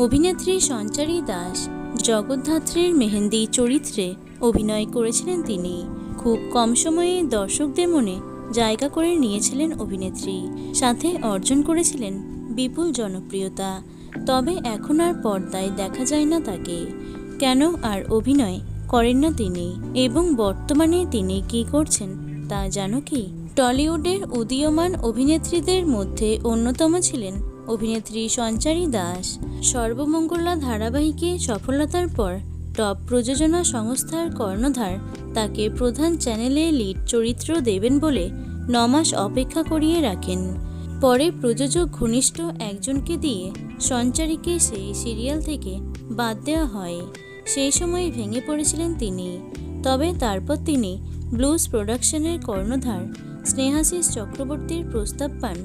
অভিনেত্রী সঞ্চারী দাস, জগদ্ধাত্রীর মেহেন্দি চরিত্রে অভিনয় করেছিলেন তিনি। খুব কম সময়ে দর্শকদের মনে জায়গা করে নিয়েছিলেন অভিনেত্রী। সাথে অর্জন করেছিলেন বিপুল জনপ্রিয়তা। তবে এখন আর পর্দায় দেখা যায় না তাকে। কেন আর অভিনয় করেন না তিনি? এবং বর্তমানে তিনি কি করছেন তা জানো কি? টলিউডের উদীয়মান অভিনেত্রীদের মধ্যে অন্যতম ছিলেন অভিনেত্রী সঞ্চারী দাস। সর্বমঙ্গলা ধারাবাহিকে সফলতার পর টপ প্রযোজনা সংস্থার কর্ণধার তাকে প্রধান চ্যানেলে লিড চরিত্র দেবেন বলে নমাস অপেক্ষা করিয়ে রাখেন। পরে প্রযোজক ঘনিষ্ঠ একজনকে দিয়ে সঞ্চারীকে সেই সিরিয়াল থেকে বাদ দেওয়া হয়। সেই সময় ভেঙে পড়েছিলেন তিনি। তবে তারপর তিনি ব্লুজ প্রোডাকশনের কর্ণধার স্নেহাশিস চক্রবর্তীর প্রস্তাব পান।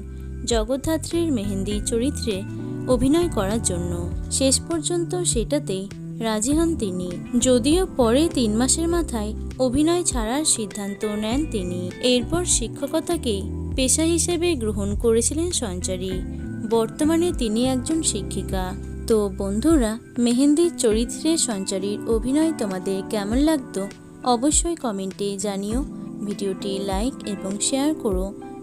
জগদ্ধাত্রীর মেহেন্দি চরিত্রে অভিনয় করার জন্য। শেষ পর্যন্ত সেটাতেই রাজি হন তিনি। যদিও পরে তিন মাসের মাথায় অভিনয় ছাড়ার সিদ্ধান্ত নেন তিনি। এরপর শিক্ষকতাকেই পেশা হিসেবে গ্রহণ করেছিলেন সঞ্চারী। বর্তমানে তিনি একজন শিক্ষিকা। তো বন্ধুরা, মেহেন্দির চরিত্রে সঞ্চারীর অভিনয় তোমাদের কেমন লাগতো অবশ্যই কমেন্টে জানিও। ভিডিওটি লাইক এবং শেয়ার করো।